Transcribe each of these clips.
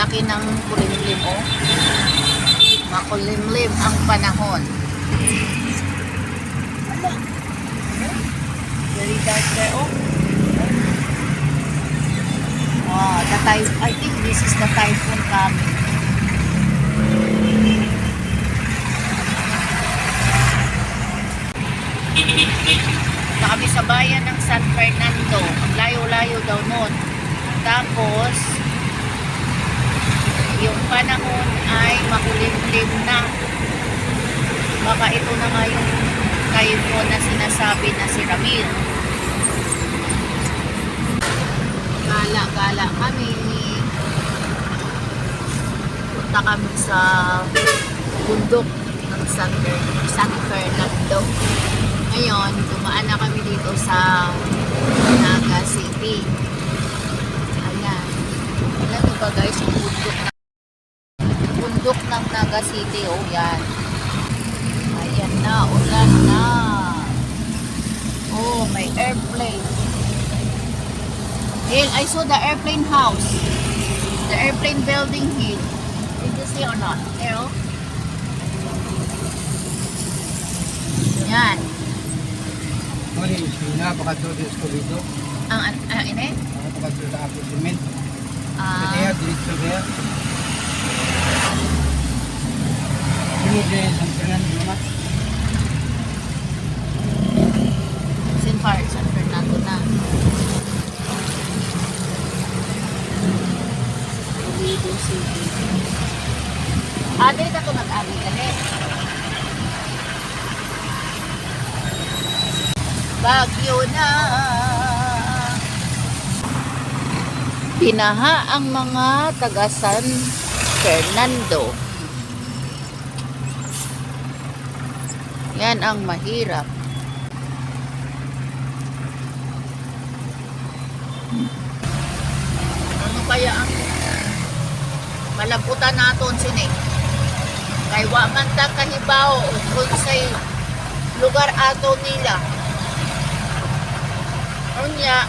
laki ng kulimlim oh. Makulimlim ang panahon. Very dark there oh. Wow, the I think this is the typhoon coming. na kami sa bayan ng San Fernando. Ang layo-layo daw nun. Tapos, yung panahon ay makulimlim na. Baka ito na nga yung typhoon na sinasabi na si Ramil. Gala-gala kami. Punta kami sa bundok ng San, San Fernando. Ngayon, dumaan na kami dito sa Naga City. Ayan. Alam ba guys, yung bundok na ng Naga City. Oh, yan. Ayan na, ulan na. Oh, may airplane. Hill, I saw the airplane house. The airplane building hill. Did you see or not? Oh. Yan. Muli, sina, baka to di ko dito. Ang, ang, ang ini? Baka to sa ako simen. Ah, Kaya, diretso kaya. Sino di San Fernando na. Oviedo City. Ah, dili ka to nag-ari gali. Bagyo na. Pinaha ang mga taga San Fernando. Yan ang mahirap. Ano kaya ang malabutan naton sini? Kay wa man ta kahibaw kung say lugar ato nila. Unya,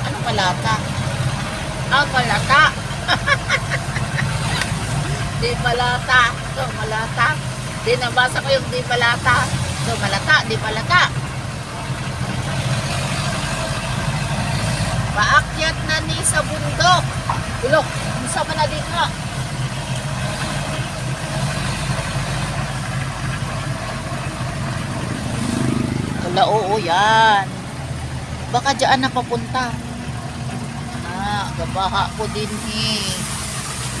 ano malata? Ah, malata. di malata. So, malata. Di nabasa ko yung di malata. So, malata, di malata. Paakyat na ni sa bundok. Ulok, unsa man na nga. Wala, oo, yan. Baka dyan na papunta. Ah, gabaha po din eh.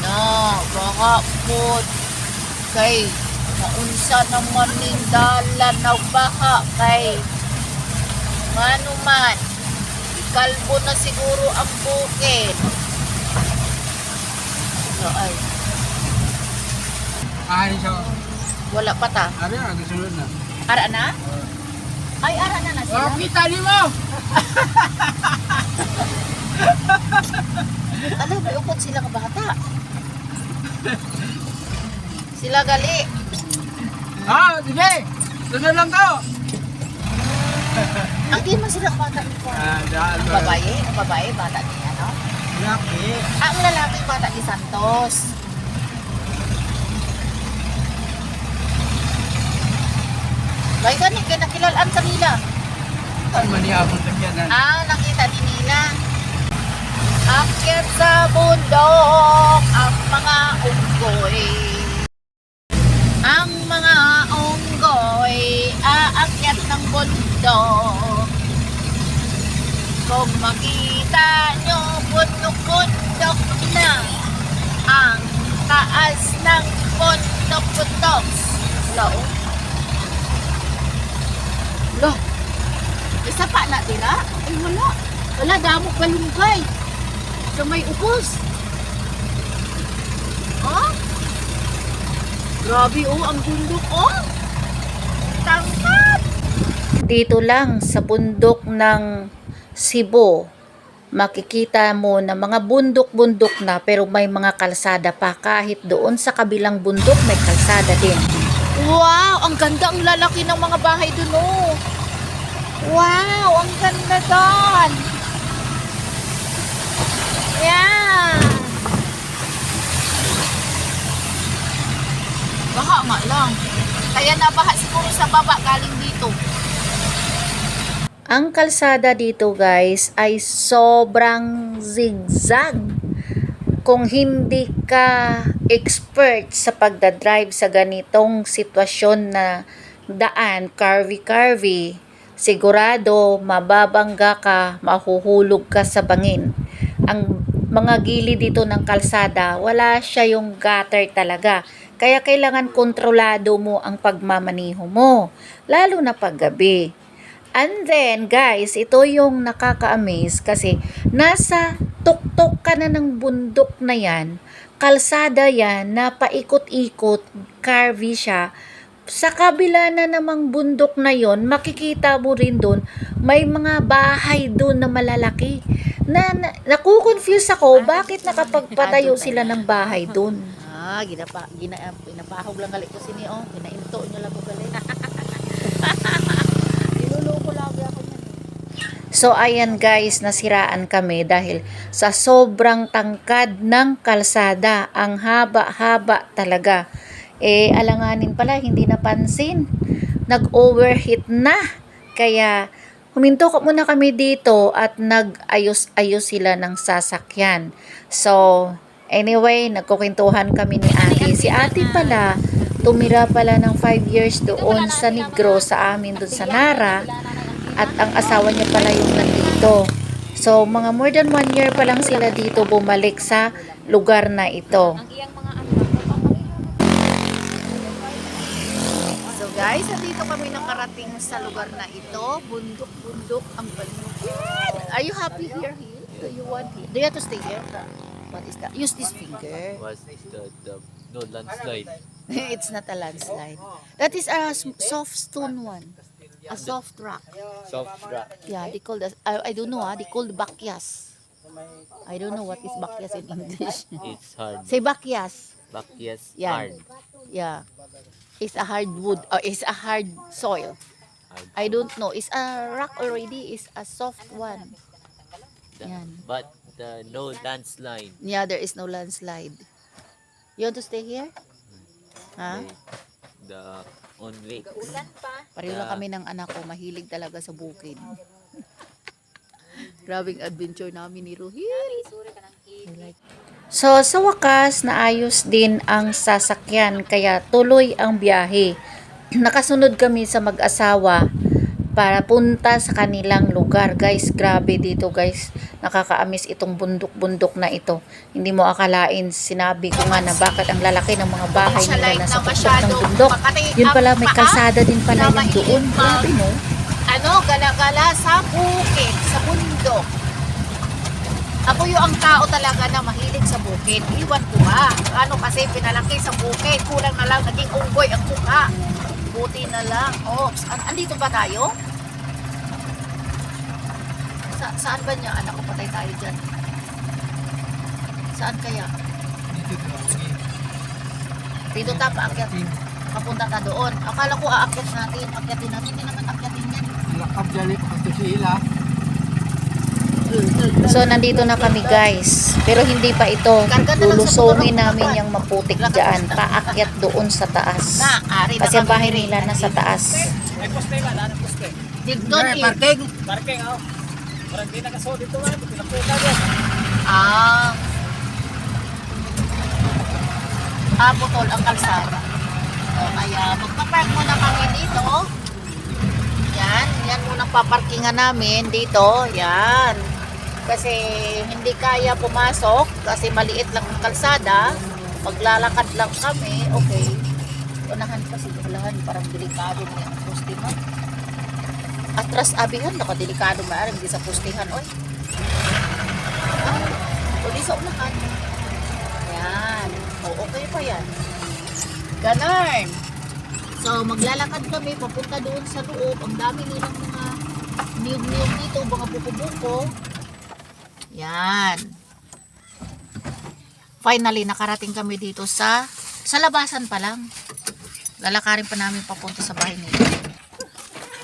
Na, baha po. Kay, naunsa naman ning dalan na baha kay. Mano man, kalbo na siguro ang bukid. So, ay, Ari siya. wala pa ta. Ari, ang sunod na. Ara na? Ay, ara na na sila. Oh, kita di mo! Alam, may upot sila ka bata. sila gali. Ah, sige! Sunod lang to! Ang di man sila bata ni. Ah, Ang babae, ang babae, bata ni ano? Laki. Ah, ang lalaki, bata ni Santos. Bay gani, kaya nakilalaan sa nila. Saan man niabot na yan? Ah, nakita ni Nina. Akyat sa bundok ang mga unggoy. Bundok. Kung makita nyo bundok-bundok na ang taas ng bundok-bundok. Lo. Lo. Isa pa na tira? Ay wala. Wala, damo kalunggay. Sa may upos. Oh? Grabe oh, ang bundok oh. Tangkad dito lang sa bundok ng Cebu, makikita mo na mga bundok-bundok na pero may mga kalsada pa kahit doon sa kabilang bundok may kalsada din. Wow! Ang ganda ang lalaki ng mga bahay doon oh! Wow! Ang ganda doon! Yeah! Baha nga lang. Kaya nabaha siguro sa baba galing dito. Ang kalsada dito guys ay sobrang zigzag. Kung hindi ka expert sa pagdadrive sa ganitong sitwasyon na daan, curvy-curvy, sigurado mababangga ka, mahuhulog ka sa bangin. Ang mga gilid dito ng kalsada, wala siya yung gutter talaga. Kaya kailangan kontrolado mo ang pagmamaniho mo, lalo na paggabi. And then, guys, ito yung nakaka-amaze kasi nasa tuktok ka na ng bundok na yan, kalsada yan, na paikot-ikot, curvy siya. Sa kabila na namang bundok na yon, makikita mo rin doon, may mga bahay doon na malalaki. Na, na nakukonfuse ako, bakit nakapagpatayo sila ng bahay doon? Ah, ginapa, gina, pinapahog lang galit ko sini oh. Pinainto nyo lang ko galit. Niluloko lagi ako niyan. So ayan guys, nasiraan kami dahil sa sobrang tangkad ng kalsada, ang haba-haba talaga. Eh alanganin pala, hindi napansin. Nag-overheat na. Kaya huminto ko muna kami dito at nag-ayos-ayos sila ng sasakyan. So anyway, nagkukwentuhan kami ni ate. Si ate pala, tumira pala ng 5 years doon sa Negro sa amin doon sa Nara at ang asawa niya pala yung nandito. So, mga more than one year pa lang sila dito bumalik sa lugar na ito. Ang iyang mga So guys, nandito kami nakarating sa lugar na ito. Bundok-bundok ang balimutin. Are you happy here, Hill? Do you want Hill? Do you have to stay here? What is that? Use this finger. was the, the no landslide. It's not a landslide. That is a soft stone one. A soft rock. Soft rock. Yeah, they call that. I, I don't know ah. They call bakyas. I don't know what is bakyas in English. It's hard. Say bakyas. Bakyas Yan. hard. Yeah. It's a hard wood. Or it's a hard soil. I don't know. It's a rock already. It's a soft one. The- Yan. But the no landslide. Yeah, there is no landslide. You want to stay here? Ha? they- The on lake. Pareho lang kami ng anak ko. Mahilig talaga sa bukid. Grabing adventure namin ni Ruhil. So, sa wakas, naayos din ang sasakyan kaya tuloy ang biyahe. Nakasunod kami sa mag-asawa para punta sa kanilang lugar. Guys, grabe dito guys. Nakakaamis itong bundok-bundok na ito. Hindi mo akalain, sinabi ko nga na bakit ang lalaki ng mga bahay nila nasa na tuktok ng bundok. Yun pala, may paa kalsada din pala yung doon. Grabe no? ano, gala-gala sa bukid, sa bundok. Ako yung ang tao talaga na mahilig sa bukid. Iwan ko ba? Ano kasi pinalaki sa bukid. Kulang na lang naging unggoy ang mukha. Buti na lang. Oh, an- andito ba tayo? Sa saan ba niya? Anak ko patay tayo dyan. Saan kaya? Dito lagi. Dito ta paakyat. Papunta ka doon. Akala ko aakyat natin. Akyatin natin. Hindi naman akyatin yan. Lakab dyan eh, pagkato si Ila. So, nandito na kami guys. Pero hindi pa ito. Motor, namin yung maputik dyan. Paakyat doon sa taas. Kasi ang bahay nila nasa taas. Dito Ay, parking. Parking ako. Parang di nakaso dito nga, pinaputa din. Ah. Ah, putol ang kalsada. O, kaya magpa-park muna kami dito. Yan, yan muna paparkingan namin dito. Yan. Kasi hindi kaya pumasok kasi maliit lang ang kalsada. Maglalakad lang kami. Okay. Unahan kasi ulahan parang delikado na yung postihan. Atras abihan, nakadelikado maaari hindi sa postihan. Oy. Ah, uli sa unahan. Yan. O, okay pa yan. Ganon. So, maglalakad kami papunta doon sa loob. Ang dami nilang mga niyog-niyog dito, mga buko-buko. Yan. Finally, nakarating kami dito sa sa labasan pa lang. Lalakarin pa namin papunta sa bahay nila.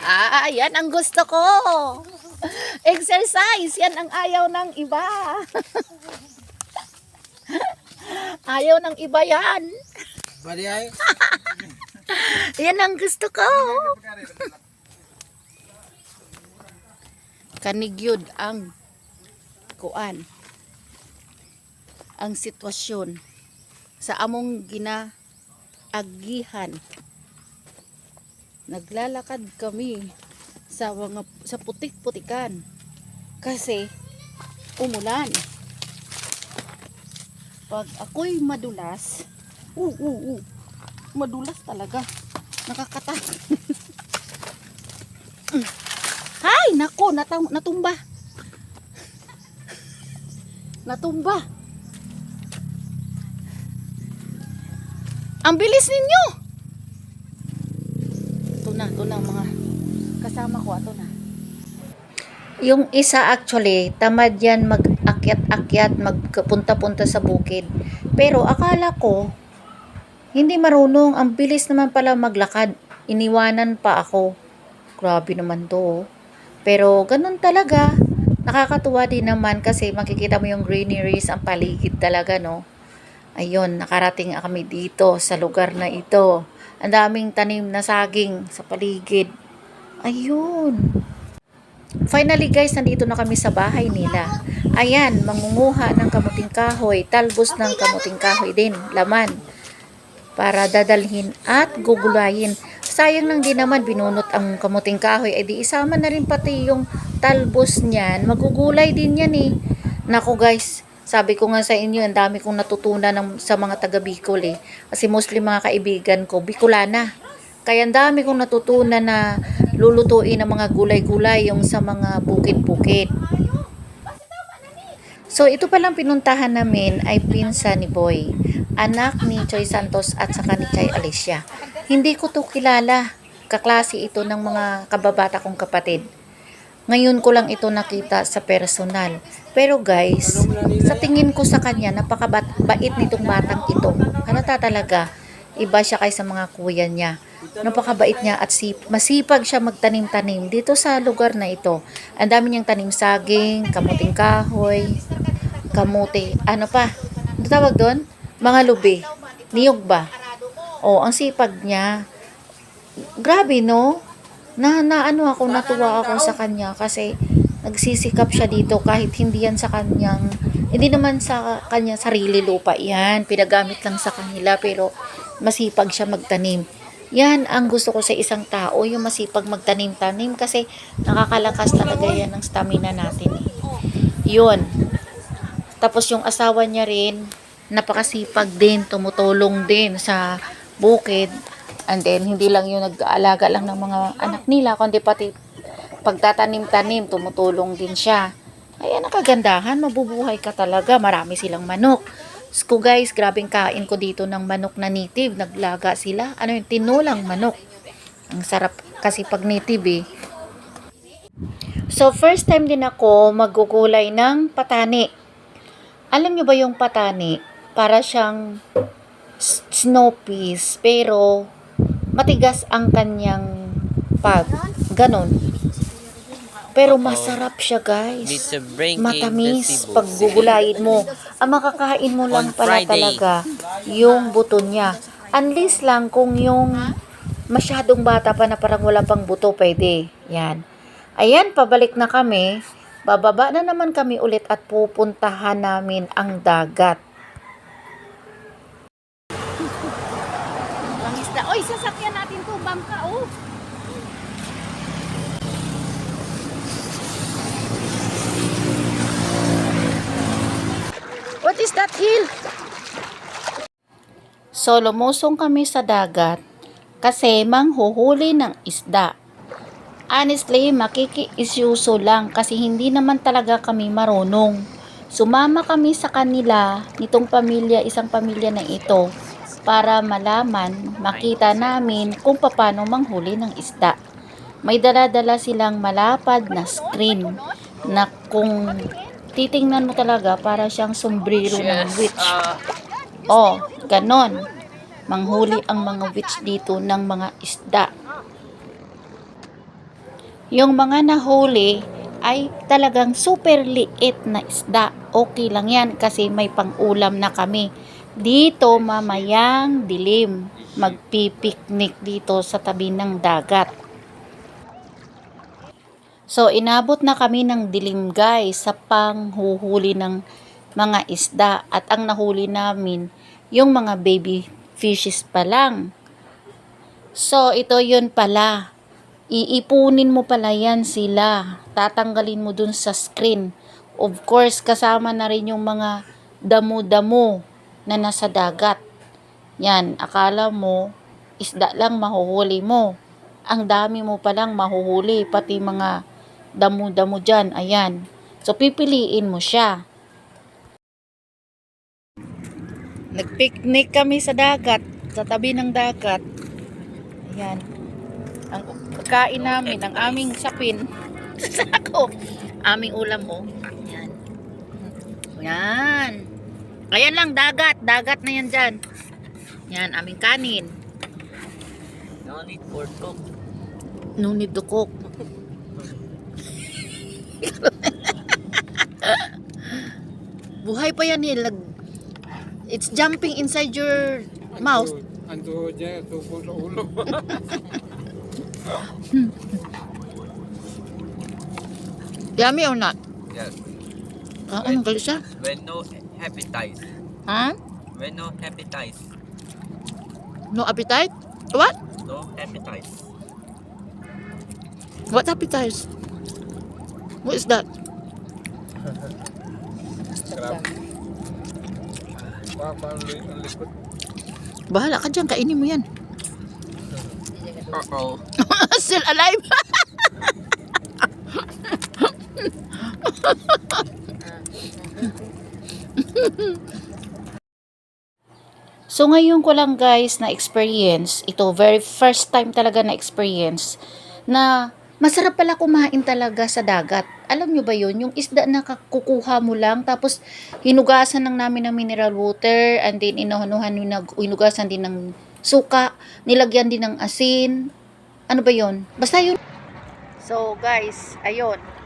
Ah, yan ang gusto ko. Exercise, yan ang ayaw ng iba. ayaw ng iba yan. Bali ay. Yan ang gusto ko. Kanigyod ang kuan ang sitwasyon sa among ginaagihan. Naglalakad kami sa mga sa putik-putikan kasi umulan. Pag ako'y madulas, uh, uh, uh, madulas talaga. Nakakata. Hay, nako, natumba. Natumba. Ang bilis ninyo. Ito na, ito na mga kasama ko, ito na. Yung isa actually, tamad yan mag-akyat-akyat, magpunta-punta sa bukid. Pero akala ko, hindi marunong. Ang bilis naman pala maglakad. Iniwanan pa ako. Grabe naman to. oh. Pero ganun talaga. Nakakatuwa din naman kasi makikita mo yung greeneries, ang paligid talaga, no? Ayun, nakarating kami dito sa lugar na ito. Ang daming tanim na saging sa paligid. Ayun. Finally guys, nandito na kami sa bahay nila. Ayan, mangunguha ng kamuting kahoy, talbos ng kamuting kahoy din, laman para dadalhin at gugulayin. Sayang lang din naman binunot ang kamuting kahoy, eh di isama na rin pati yung talbos niyan. Magugulay din yan eh. Nako guys, sabi ko nga sa inyo, ang dami kong natutunan ng, sa mga taga Bicol eh. Kasi mostly mga kaibigan ko, Bicolana. Kaya ang dami kong natutunan na lulutuin ng mga gulay-gulay yung sa mga bukid-bukid. So, ito palang pinuntahan namin ay pinsa ni Boy, anak ni Choy Santos at saka ni Chay Alicia. Hindi ko to kilala. Kaklase ito ng mga kababata kong kapatid. Ngayon ko lang ito nakita sa personal. Pero guys, sa tingin ko sa kanya, napakabait nitong batang ito. Halata talaga, iba siya kaysa mga kuya niya. Napakabait niya at sip, masipag siya magtanim-tanim dito sa lugar na ito. Ang dami niyang tanim saging, kamuting kahoy, kamuti, ano pa? Ano tawag doon? Mga lubi. Niyog ba? Oh, ang sipag niya. Grabe, no? Na, na ano ako, natuwa ako sa kanya kasi nagsisikap siya dito kahit hindi yan sa kanyang, hindi naman sa kanya sarili lupa yan. Pinagamit lang sa kanila pero masipag siya magtanim. Yan ang gusto ko sa isang tao, yung masipag magtanim-tanim kasi nakakalakas talaga yan ng stamina natin. Eh. Yun. Tapos yung asawa niya rin, napakasipag din, tumutulong din sa bukid. And then, hindi lang yung nag-aalaga lang ng mga anak nila, kundi pati pagtatanim-tanim, tumutulong din siya. Kaya nakagandahan, mabubuhay ka talaga. Marami silang manok. Sko guys, grabing kain ko dito ng manok na native. Naglaga sila. Ano yung tinulang manok. Ang sarap kasi pag native eh. So, first time din ako magugulay ng patani. Alam nyo ba yung patani? Para siyang snow peas, pero matigas ang kanyang pag. Ganon. Pero masarap siya, guys. Matamis pag gugulayin mo. Ang makakain mo lang pala talaga yung buto niya. Unless lang kung yung masyadong bata pa na parang wala pang buto, pwede. Yan. Ayan, pabalik na kami. Bababa na naman kami ulit at pupuntahan namin ang dagat. Ang isda. Oy, sasakyan natin to, bangka, oh. What is that hill? So, lumusong kami sa dagat kasi manghuhuli ng isda. Honestly, makiki-isyuso lang kasi hindi naman talaga kami marunong. Sumama kami sa kanila nitong pamilya, isang pamilya na ito para malaman, makita namin kung paano manghuli ng isda. May dala-dala silang malapad na screen na kung titingnan mo talaga para siyang sombrero ng witch. Oh, ganon. Manghuli ang mga witch dito ng mga isda. Yung mga nahuli ay talagang super liit na isda. Okay lang yan kasi may pang-ulam na kami. Dito mamayang dilim. magpipiknik dito sa tabi ng dagat. So, inabot na kami ng dilim guys sa panghuhuli ng mga isda at ang nahuli namin yung mga baby fishes pa lang. So, ito yun pala. Iipunin mo pala yan sila. Tatanggalin mo dun sa screen. Of course, kasama na rin yung mga damo-damo na nasa dagat. Yan, akala mo, isda lang mahuhuli mo. Ang dami mo palang mahuhuli, pati mga damo-damo dyan. Ayan. So, pipiliin mo siya. Nagpicnic kami sa dagat, sa tabi ng dagat. Ayan. Ang pagkain namin, ang aming sapin. Sako. Aming ulam mo. Ayan. Yan. Ayan lang, dagat. Dagat na yan dyan. Yan, aming kanin. No need for cook. No need to cook. Buhay pa yan eh. It's jumping inside your mouth. Ang tuhod niya, tupo sa ulo. Yummy or not? Yes. Ah, anong galit siya? When no appetite. Ha? When no appetite. No appetite? What? No appetite. What appetite? What is that? Crab. Bahala ka dyan, kainin mo yan. Uh-oh. Still alive? so ngayon ko lang guys na experience, ito very first time talaga na experience na masarap pala kumain talaga sa dagat. Alam nyo ba yun? Yung isda na kukuha mo lang tapos hinugasan lang namin ng mineral water and then inahanuhan hinugasan din ng suka, nilagyan din ng asin. Ano ba yun? Basta yun. So guys, ayun.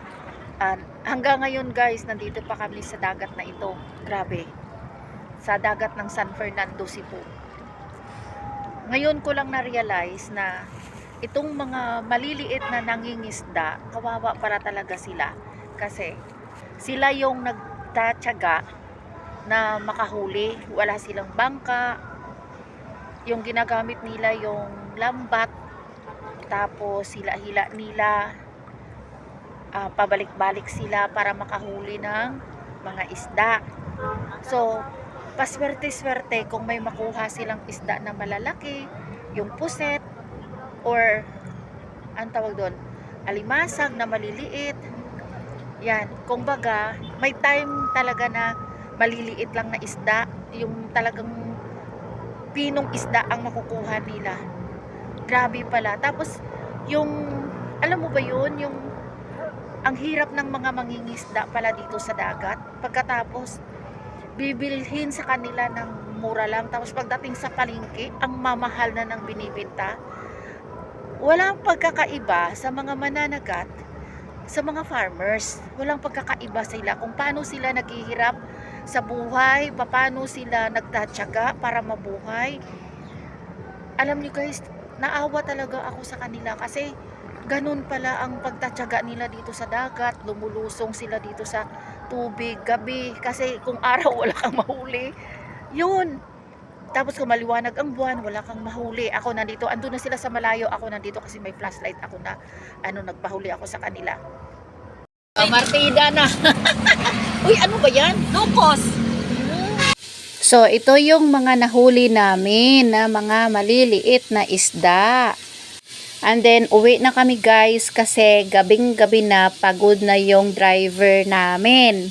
Ah, hanggang ngayon guys, nandito pa kami sa dagat na ito. Grabe. Sa dagat ng San Fernando, Cebu. Ngayon ko lang na-realize na itong mga maliliit na nangingisda, kawawa para talaga sila. Kasi sila yung nagtatyaga na makahuli. Wala silang bangka. Yung ginagamit nila yung lambat. Tapos sila-hila nila. Ah, pabalik-balik sila para makahuli ng mga isda. So, paswerte-swerte kung may makuha silang isda na malalaki, yung puset, or ang tawag doon, alimasag na maliliit. Yan, kung baga, may time talaga na maliliit lang na isda, yung talagang pinong isda ang makukuha nila. Grabe pala. Tapos, yung, alam mo ba yun, yung ang hirap ng mga mangingisda pala dito sa dagat. Pagkatapos, bibilhin sa kanila ng mura lang. Tapos pagdating sa palengke, ang mamahal na ng binibenta. Walang pagkakaiba sa mga mananagat, sa mga farmers. Walang pagkakaiba sila kung paano sila naghihirap sa buhay, paano sila nagtatyaga para mabuhay. Alam niyo guys, naawa talaga ako sa kanila kasi ganun pala ang pagtatyaga nila dito sa dagat, lumulusong sila dito sa tubig, gabi, kasi kung araw wala kang mahuli, yun. Tapos kung maliwanag ang buwan, wala kang mahuli. Ako nandito, andun na sila sa malayo, ako nandito kasi may flashlight ako na, ano, nagpahuli ako sa kanila. Martida na. Uy, ano ba yan? Lukos. So, ito yung mga nahuli namin na mga maliliit na isda. And then, uwi na kami guys kasi gabing-gabi na pagod na yung driver namin.